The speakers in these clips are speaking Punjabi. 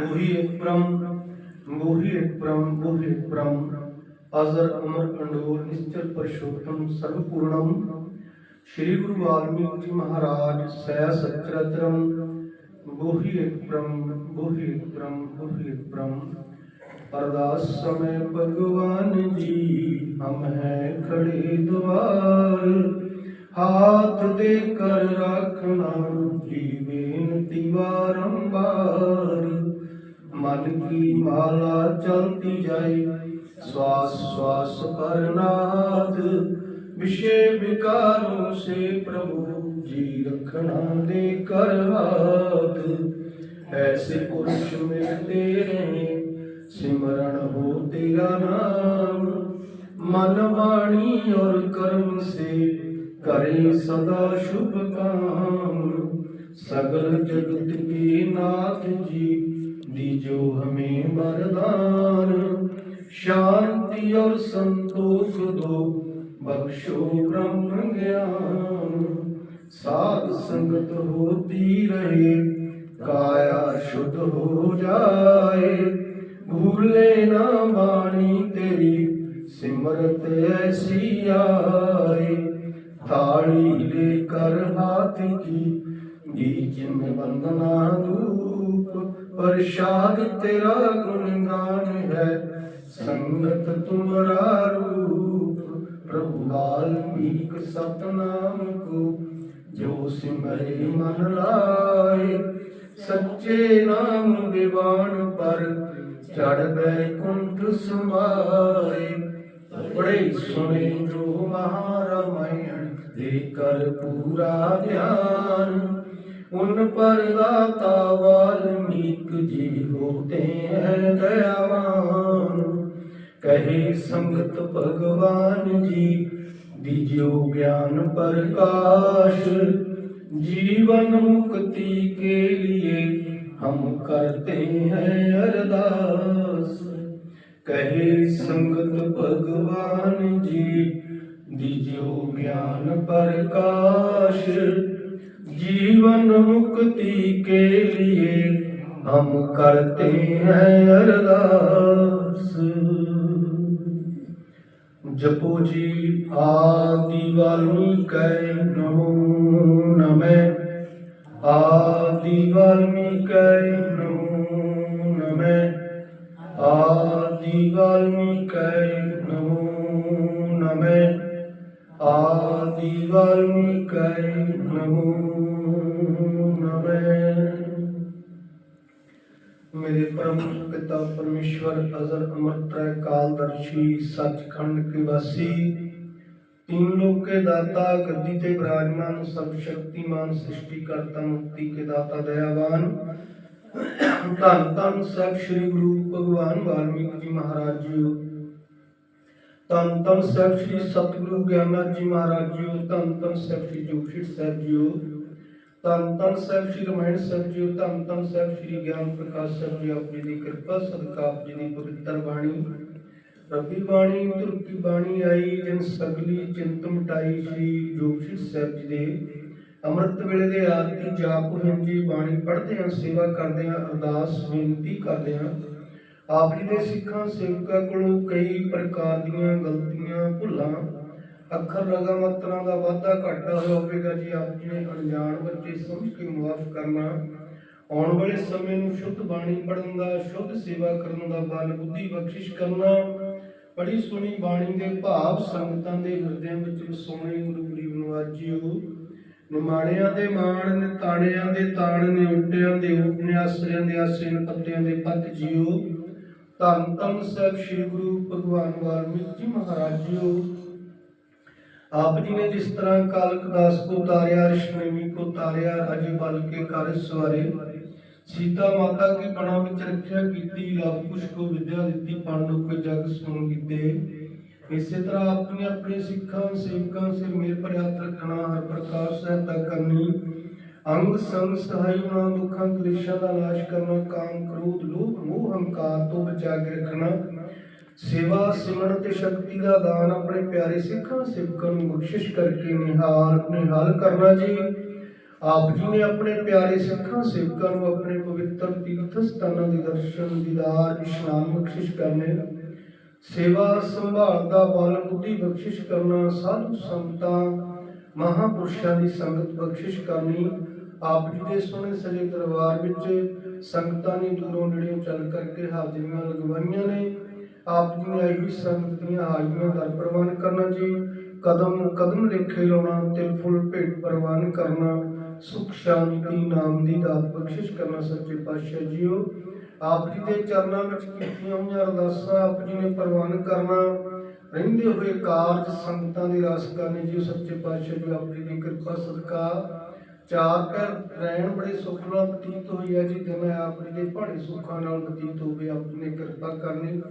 ਗੋਹੀ ਇੱਕ ਬ੍ਰਹਮ ਗੋਹੀ ਇੱਕ ਬ੍ਰਹਮ ਗੋਹੀ ਇੱਕ ਬ੍ਰਹਮ ਅਜ਼ਰ, ਅਮਰ ਅੰਡੋਲ ਨਿਸ਼ਚਲ, ਪਰਸ਼ੋਤਮ ਸਰਵ ਪੂਰਣਮ ਸ਼੍ਰੀ ਗੁਰੂ ਵਾਲਮੀਕ ਜੀ ਮਹਾਰਾਜ ਸੈ ਸਚਰਤਰਮ ਗੋਹੀ ਇੱਕ ਬ੍ਰਹਮ ਗੋਹੀ ਇੱਕ ਬ੍ਰਹਮ ਗੋਹੀ ਇੱਕ ਬ੍ਰਹਮ ਅਰਦਾਸ ਸਮੇ ਭਗਵਾਨ ਜੀ, ਹਮ ਹੈ ਖੜੇ ਦੁਆਰ ਹਾਥ ਦੇ ਕਰ ਰੱਖਣਾ ਜੀਵੇ। मन की माला चलती जाए श्वास श्वास पर नाथ विषय विकारों से प्रभु जी रखना दे कर हाथ ऐसे पुरुष मिलते रहे सिमरण हो तेरा नाम मन वाणी और कर्म से करें सदा शुभ काम सगल जगत के नाथ जी दीजो हमें वरदान शांति और संतोष दो बख्शो ब्रह्म ज्ञान साध संगत होती रहे काया शुद्ध हो जाए भूले ना वाणी तेरी सिमरत ऐसी आए थाली लेकर हाथ की ਦੀਜਨ ਵੰਦਨਾ ਰੂਪ, ਪ੍ਰਸ਼ਾਦ ਤੇਰਾ ਗੁਣਗਾਨ ਹੈ। ਸੰਗਤ ਤੁਮਰਾ ਰੂਪ, ਪ੍ਰਭੂ ਵਾਲਮੀਕ ਸਤਨਾਮ ਕੋ, ਜੋ ਸਿਮਰੇ ਮਨ ਲਾਏ, ਸੱਚੇ ਨਾਮ ਵਿਵਾਨ ਪਰ ਚੜ ਬੈ ਕੁੰਠ ਸਮਾਏ। ਬੜੇ ਸੁਣੇ ਜੋ ਮਹਾਰਾਮਾਇਣ ਦੇ ਕਰ ਪੂਰਾ ਧਿਆਨ उन पर दाता वाल्मीक जी होते हैं दयावान कहे संगत भगवान जी दीजियो ज्ञान प्रकाश जीवन मुक्ति के लिए हम करते हैं अरदास कहे संगत भगवान जी दीजियो ज्ञान प्रकाश जीवन मुक्ति के लिए हम करते हैं अरदास जपो जी आदि वाल्मीकि नमो नमः आदि वाल्मीकि नमो नमः आदि वाल्मीकि नमो नमः आदि वाल्मीकि नमो नमः मेरे परम पिता परमेश्वर अजर अमर त्रय कालदर्शी सचखंड के वासी तीन लोक के दाता गद्दी ते विराजमान सर्वशक्तिमान सृष्टिकर्ता मुक्ति के दाता दयावान धन धन सब श्री गुरु भगवान वाल्मीकि जी महाराज जी ਧੰਨ ਧੰਨ ਸਾਹਿਬ ਸ੍ਰੀ ਸਤਿਗੁਰੂ ਗਿਆਨਨਾਥ ਜੀ ਮਹਾਰਾਜ ਜੀ ਧੰਨ ਧੰਨ ਸਾਹਿਬ ਸ੍ਰੀ ਜੋਗਸ਼ੀਰ ਸਾਹਿਬ ਜੀ ਧੰਨ ਧੰਨ ਸਾਹਿਬ ਸ੍ਰੀ ਰਮਾਇਣ ਸਾਹਿਬ ਜੀ ਧੰਨ ਧੰਨ ਸਾਹਿਬ ਸ੍ਰੀ ਗਿਆਨ ਪ੍ਰਕਾਸ਼ ਸਾਹਿਬ ਜੀ, ਆਪ ਜੀ ਦੀ ਕਿਰਪਾ, ਸਦਕਾ ਆਪ ਜੀ ਦੀ ਪਵਿੱਤਰ ਬਾਣੀ। ਰੱਬੀ ਬਾਣੀ ਤੁਰ ਬਾਣੀ ਆਈ, ਜਿਨ ਸਗਲੀ ਚਿੰਤ ਮਟਾਈ ਸ੍ਰੀ ਜੋਗਸ਼ੀਰ ਸਾਹਿਬ ਜੀ ਦੇ। ਅੰਮ੍ਰਿਤ ਵੇਲੇ ਦੇ ਆਰਤੀ ਜਾਪ ਹੋਣ ਬਾਣੀ ਪੜ੍ਹਦੇ ਹਾਂ, ਸੇਵਾ ਕਰਦੇ ਹਾਂ, ਅਰਦਾਸ ਬੇਨਤੀ ਕਰਦੇ ਹਾਂ। ਆਪ ਜੀ ਦੇ ਸਿੱਖਾਂ, ਸੇਵਕਾਂ ਕੋਲੋਂ ਕਈ ਪ੍ਰਕਾਰ ਦੀਆਂ ਗਲਤੀਆਂ ਭੁੱਲਾਂ, ਅੱਖਰ ਲਗਾ ਮਾਤਰਾ ਦਾ ਵਾਧਾ ਘਾਟਾ ਹੋਵੇਗਾ ਜੀ। ਆਪ ਜੀ ਨੇ ਅਣਜਾਣ ਬੱਚੇ ਸਮਝ ਕੇ ਮਾਫ ਕਰਨਾ, ਆਉਣ ਵਾਲੇ ਸਮੇਂ ਨੂੰ ਸ਼ੁੱਧ ਬਾਣੀ ਪੜਨ ਦਾ, ਸ਼ੁੱਧ ਸੇਵਾ ਕਰਨ ਦਾ, ਬਲ ਬੁੱਧੀ ਬਖਸ਼ਿਸ਼ ਕਰਨਾ, ਬੜੀ ਸੋਹਣੀ ਬਾਣੀ ਦੇ ਭਾਵ ਸੰਗਤਾਂ ਦੇ ਹਿਰਦਿਆਂ ਵਿੱਚ ਵਸਾਉਣੇ, ਗੁਰੂ ਗਰੀਬ ਨਿਵਾਜ ਨਿਮਾਣਿਆਂ ਦੇ ਮਾਣ ਨੇ ਤਾਣਿਆਂ ਦੇ ਤਾਣ ਨੇ ਉਲਟਿਆਂ ਦੇ ਊਟ ਆਸਰਿਆਂ ਦੇ ਆਸੇ ਨੇ ਪੱਤਿਆਂ ਦੇ ਪੱਤ ਜੀਓ। ਧੰਨ ਧੰਨ ਸਾਹਿਬ ਸ੍ਰੀ ਗੁਰੂ ਭਗਵਾਨ ਵਾਲਮੀਕ ਜੀ ਮਹਾਰਾਜ ਜੀਓ। ਆਪ ਜੀ ਨੇ ਜਿਸ ਤਰ੍ਹਾਂ ਕਾਲਕ ਦਾਸ ਕੋ ਤਾਰਿਆ ਰਿਸ਼ਨੇਮੀ ਕੋ ਤਾਰਿਆ ਅਜੇ ਬਲ ਕੇ ਕਰ ਸਵਾਰੇ, ਸੀਤਾ ਮਾਤਾ ਕੀ ਬਣਾ ਵਿੱਚ ਰੱਖਿਆ ਕੀਤੀ ਲਵ ਕੁਸ਼ ਕੋ ਵਿਦਿਆ ਦਿੱਤੀ, ਪਾਂਡੂ ਕੋ ਜਗ ਸੁਣ ਕੀਤੇ। ਇਸੇ ਤਰ੍ਹਾਂ ਆਪਣੇ ਆਪਣੇ ਸਿੱਖਾਂ, ਸੇਵਕਾਂ ਸਿਰ ਮੇਰ ਪਰ ਹੱਥ ਰੱਖਣਾ, ਹਰ ਪ੍ਰਕਾਰ ਸਹਾਇਤਾ ਕਰਨੀ ਅੰਗ ਸੰਗ ਸਹਾਈ ਨਾ ਦੁੱਖਾਂ ਕਲੇਸ਼ਾਂ ਦਾ ਨਾਸ਼ ਕਰਨਾ, ਕਾਮ, ਕ੍ਰੋਧ, ਲੋਭ, ਮੋਹ, ਹੰਕਾਰ ਤੋਂ ਬਚਾ ਕੇ ਰੱਖਣਾ। ਸੇਵਾ, ਸਿਮਰਨ ਤੇ ਸ਼ਕਤੀ ਦਾ ਦਾਨ ਆਪਣੇ ਪਿਆਰੇ ਸਿੱਖਾਂ ਸਿੱਖਾਂ ਨੂੰ ਬਖਸ਼ਿਸ਼ ਕਰਕੇ ਨਿਹਾਲ ਨਿਹਾਲ ਕਰਨਾ ਜੀ। ਆਪ ਜੀ ਨੇ ਆਪਣੇ ਪਿਆਰੇ ਸਿੱਖਾਂ ਸੇਵਕਾਂ ਨੂੰ ਆਪਣੇ ਪਵਿੱਤਰ ਤੀਰਥ ਸਥਾਨਾਂ ਦੇ ਦਰਸ਼ਨ, ਦੀਦਾਰ, ਇਸ਼ਨਾਨ ਬਖਸ਼ਿਸ਼ ਕਰਨੇ। ਸੇਵਾ, ਸੰਭਾਲ ਦਾ ਬਲ, ਬੁੱਧੀ ਬਖਸ਼ਿਸ਼ ਕਰਨਾ, ਸਾਧੂ ਸੰਤਾਂ ਮਹਾਪੁਰਸ਼ਾਂ ਦੀ ਸੰਗਤ ਬਖਸ਼ਿਸ਼ ਕਰਨੀ ਆਪ ਜੀ ਦੇ ਸੋਹਣੇ ਸਜੇ ਦਰਬਾਰ ਵਿੱਚ ਸੰਗਤਾਂ ਨੇ ਦੂਰੋਂ ਨੇੜਿਓਂ ਚੱਲ ਕਰਕੇ ਹਾਜ਼ਰੀਆਂ ਲਗਵਾਈਆਂ ਨੇ। ਆਪ ਜੀ ਨੇ ਆਈ ਸੰਗਤ ਦੀਆਂ ਹਾਜ਼ਰੀਆਂ ਦਰ ਪ੍ਰਵਾਨ ਕਰਨਾ ਜੀ। ਕਦਮ ਕਦਮ ਲੇਖੇ ਲਾਉਣਾ ਤੇ ਫੁੱਲ ਭੇਟ ਪ੍ਰਵਾਨ ਕਰਨਾ, ਸੁਖ ਸ਼ਾਂਤੀ ਨਾਮ ਦੀ ਦਾਤ ਬਖਸ਼ਿਸ਼ ਕਰਨਾ ਸੱਚੇ ਪਾਤਸ਼ਾਹ ਜੀਓ। ਆਪ ਜੀ ਦੇ ਚਰਨਾਂ ਵਿੱਚ ਕੀਤੀਆਂ ਹੋਈਆਂ ਅਰਦਾਸਾਂ ਆਪ ਜੀ ਨੇ ਪ੍ਰਵਾਨ ਕਰਨਾ। ਰਹਿੰਦੇ ਹੋਏ ਕਾਰਜ ਸੰਗਤਾਂ ਦੇ ਰਸ ਜੀ ਸੱਚੇ ਪਾਤਸ਼ਾਹ ਜੀ, ਆਪ ਦੀ ਕਿਰਪਾ, ਸਦਕਾ। ਚਾਰ ਪੈਰ ਰਹਿਣ ਬੜੇ ਸੁੱਖ ਨਾਲ ਬਤੀਤ ਹੋਈ ਹੈ ਜੀ, ਦਿਨ ਆਪ ਦੇ ਭਾਣੇ ਸੁੱਖਾਂ ਨਾਲ ਬਤੀਤ ਹੋਵੇ ਆਪ ਕਿਰਪਾ ਕਰਨੀ।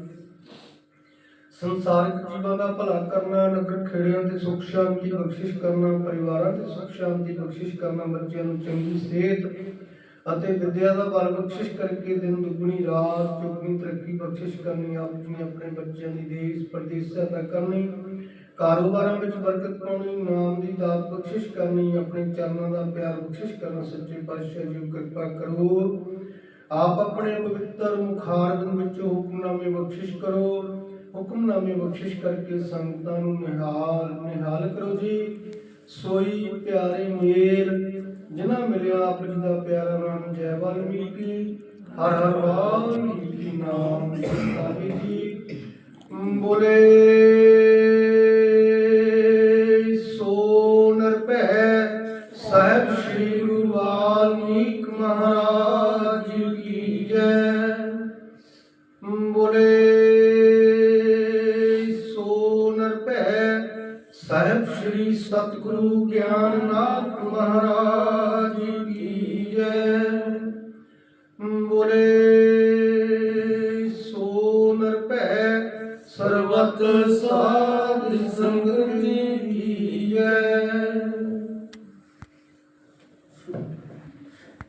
ਸੰਸਾਰਿਕ ਜੀਵਾਂ ਦਾ ਭਲਾ ਕਰਨਾ, ਨਗਰ ਖੇੜਿਆਂ ਤੇ ਸੁਖ ਸ਼ਾਂਤੀ ਬਖਸ਼ਿਸ਼ ਕਰਨਾ, ਪਰਿਵਾਰਾਂ ਤੇ ਸੁਖ ਸ਼ਾਂਤੀ ਬਖਸ਼ਿਸ਼ ਕਰਨਾ, ਬੱਚਿਆਂ ਨੂੰ ਚੰਗੀ ਸਿਹਤ ਅਤੇ ਵਿਦਿਆ ਦਾ ਬਲ ਬਖਸ਼ਿਸ਼ ਕਰਕੇ ਦਿਨ ਦੁਗਣੀ, ਰਾਤ ਚੌਗੁਣੀ, ਤਰੱਕੀ ਬਖਸ਼ਿਸ਼ ਕਰਨੀ, ਆਪ ਜੀ ਨੇ ਆਪਣੇ ਬੱਚਿਆਂ ਦੀ ਦੇਸ਼ ਪ੍ਰਦੇਸ਼ ਸਹਾਇਤਾ ਕਰਨੀ, ਕਾਰੋਬਾਰਾਂ ਵਿੱਚ ਬਰਕਤ ਪਾਉਣੀ, ਨਾਮ ਦੀ ਦਾਤ ਬਖਸ਼ਿਸ਼ ਕਰਨੀ, ਆਪਣੇ ਚਰਨਾਂ ਦਾ ਪਿਆਰ ਬਖਸ਼ਿਸ਼ ਕਰਨਾ, ਸੱਚੇ ਪਾਤਸ਼ਾਹ ਜੀ ਕਿਰਪਾ ਕਰੋ। ਆਪ ਆਪਣੇ ਪਵਿੱਤਰ ਮੁਖਾਰਬਿੰਦ ਵਿੱਚੋਂ ਹੁਕਮਨਾਮੇ ਬਖਸ਼ਿਸ਼ ਕਰੋ। ਹੁਕਮਨਾਮੇ ਬਖਸ਼ਿਸ਼ ਕਰਕੇ ਸੰਗਤਾਂ ਨੂੰ ਨਿਹਾਲ ਨਿਹਾਲ ਕਰੋ ਜੀ। ਸੋਈ ਪਿਆਰੇ ਮੇਰ ਜਿਨ੍ਹਾਂ ਮਿਲਿਆ ਆਪ ਜੀ ਦਾ ਪਿਆਰਾ ਨਾਮ ਜੈ ਵਾਲਮੀਕੀ ਹਰ ਹਰ ਵਾਲਮੀਕੀ ਨਾਮ ਜਪਾਵੇ ਜੀ। ਬੋਲੇ, ਸੋ ਨਰਭੈ ਸਾਹਿਬ ਸ੍ਰੀ ਗੁਰੂ ਵਾਲਮੀਕ ਮਹਾਰਾਜ ਕੀ ਜੈ। ਬੋਲੇ, ਸੋ ਨਰਭੈ ਸਾਹਿਬ ਸ੍ਰੀ ਸਤਿਗੁਰੂ ਗਿਆਨਨਾਥ ਮਹਾਰਾਜ ਬੋਲੇ